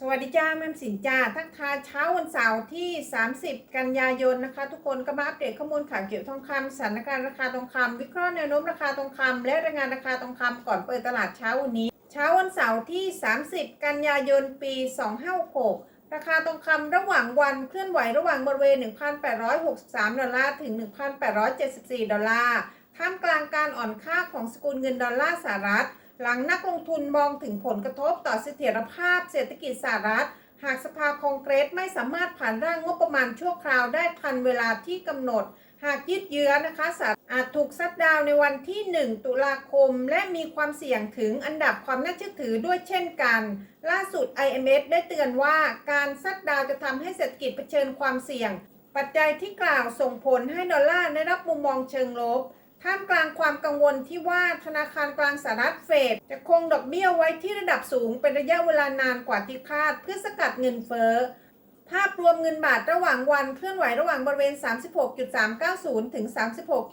สวัสดีจ้าแม่สินจ้าทักทายเช้าวันเสาร์ที่ 30 กันยายนนะคะ ทุกคนก็มาอัปเดตข้อมูลข่าวเกี่ยวกับทองคำสถานการณ์ราคาทองคำวิเคราะห์แนวโน้มราคาทองคำและรายงานราคาทองคำก่อนเปิดตลาดเช้าวันนี้ เช้าวันเสาร์ที่ 30 กันยายนปี 2566ราคาทองคำระหว่างวันเคลื่อนไหวระหว่างบริเวณ 1,863 ดอลลาร์ถึง 1,874 ดอลลาร์ ท่ามกลางการอ่อนค่าของสกุลเงินดอลลาร์สหรัฐ หลังนักลงทุนมองถึงผลกระทบต่อเสถียรภาพเศรษฐกิจสหรัฐ หากสภาคองเกรสไม่สามารถผ่านร่างงบประมาณชั่วคราวได้ทันเวลาที่กำหนด หากยืดเยื้อนะคะสหรัฐอาจถูกซัดดาวในวันที่ 1 ตุลาคม และมีความเสี่ยงถึงอันดับความน่าเชื่อถือด้วยเช่นกัน ล่าสุด IMF ได้เตือนว่าการซัดดาวจะทำให้เศรษฐกิจเผชิญความเสี่ยง ปัจจัยที่กล่าวส่งผลให้ดอลลาร์ได้รับมุมมองเชิงลบ ท่ามกลางความกังวลที่ว่าธนาคารกลางสหรัฐเฟดจะคงดอกเบี้ยไว้ที่ระดับสูงเป็นระยะเวลานานกว่าที่คาดเพื่อสกัดเงินเฟ้อ ภาพรวมเงินบาทระหว่างวันเคลื่อนไหวระหว่างบริเวณ 36.390 ถึง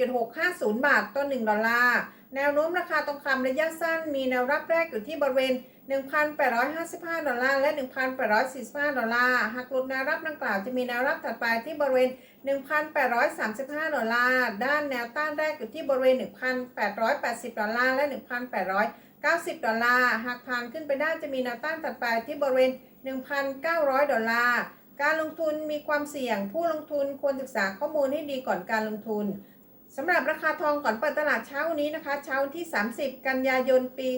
36.650 บาทต่อ 1 ดอลลาร์ แนวโน้มราคาทองคำระยะสั้นมีแนวรับแรกอยู่ที่บริเวณ 1,855 ดอลลาร์ และ 1,845 ดอลลาร์ หากหลุดแนวรับดังกล่าวจะมีแนวรับถัดไปที่บริเวณ 1,835 ดอลลาร์ ด้านแนวต้านแรกอยู่ที่บริเวณ 1,880 ดอลลาร์ และ 1,890 ดอลลาร์ หากผ่านขึ้นไปได้จะมีแนวต้านถัดไปที่บริเวณ 1,900 ดอลลาร์ การลงทุนมีความเสี่ยง ผู้ลงทุนควรศึกษาข้อมูลให้ดีก่อนการลงทุน สำหรับราคาทองก่อนเปิดตลาดเช้าวันนี้นะคะ เช้าวันที่ 30 กันยายนปี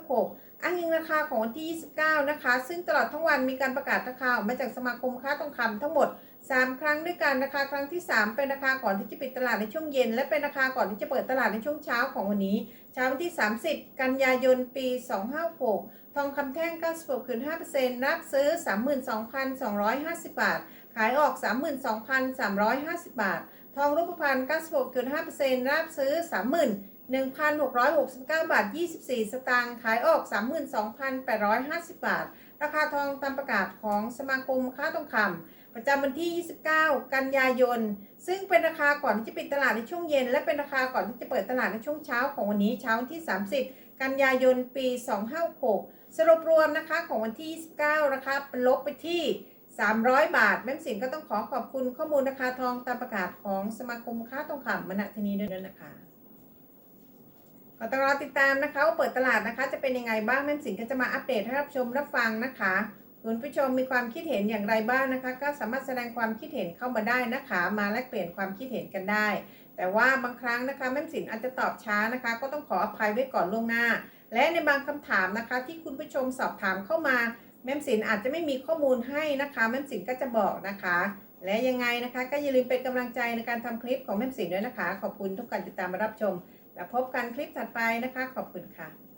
256อ้างอิงราคาของวันที่ 29 นะคะ ซึ่งตลอดทั้งวันมีการประกาศราคาออกมาจากสมาคมค้าทองคำทั้งหมด 3 ครั้งด้วยกันนะคะ ครั้งที่ 3 เป็นราคาก่อนที่จะปิดตลาดในช่วงเย็น และเป็นราคาก่อนที่จะเปิดตลาดในช่วงเช้าของวันนี้ เช้าวันที่ 30 กันยายนปี 256 ทองคำแท่ง 96คืน5%รับซื้อ 32,250 บาท ขายออก 32,350 บาท ทองรูปพรรณ96.5%รับซื้อ 31,669 บาท 24 สตางค์ ขายออก 32,850 บาท ราคาทองตามประกาศของสมาคมค้าทองคำประจำวันที่ 29 กันยายน ซึ่งเป็นราคาก่อนที่จะปิดตลาดในช่วงเย็น และเป็นราคาก่อนที่จะเปิดตลาดในช่วงเช้าของวันนี้เช้าที่ 30 กันยายน ปี 256สรุปรวมนะคะของวันที่ 29นะคะเป็นลบไปที่ 300 บาท แม่มสินก็ต้องขอขอบคุณข้อมูลราคาทองตามประกาศของสมาคมค้าทองคำมณฑนีด้วยนะคะก็ต้องรอติดตามนะคะว่าเปิดตลาดนะคะ จะเป็นยังไงบ้างแม่มสินก็จะมาอัปเดตให้รับชมรับฟังนะคะคุณผู้ชมมีความคิดเห็นอย่างไรบ้างนะคะ ก็สามารถแสดงความคิดเห็นเข้ามาได้นะคะ มาแลกเปลี่ยนความคิดเห็นกันได้ แต่ว่าบางครั้งนะคะแม่สินอาจจะตอบช้านะคะ ก็ต้องขออภัยไว้ก่อนล่วงหน้า และในบางคำถามนะคะ ที่คุณผู้ชมสอบถามเข้ามา แม่มสินอาจจะไม่มีข้อมูลให้นะคะแม่มสินก็จะบอกนะคะ และยังไงนะคะก็อย่าลืมเป็นกำลังใจในการทำคลิปของแม่มสินด้วยนะคะ ขอบคุณทุกการติดตามมารับชม แล้วพบกันคลิปถัดไปนะคะ ขอบคุณค่ะ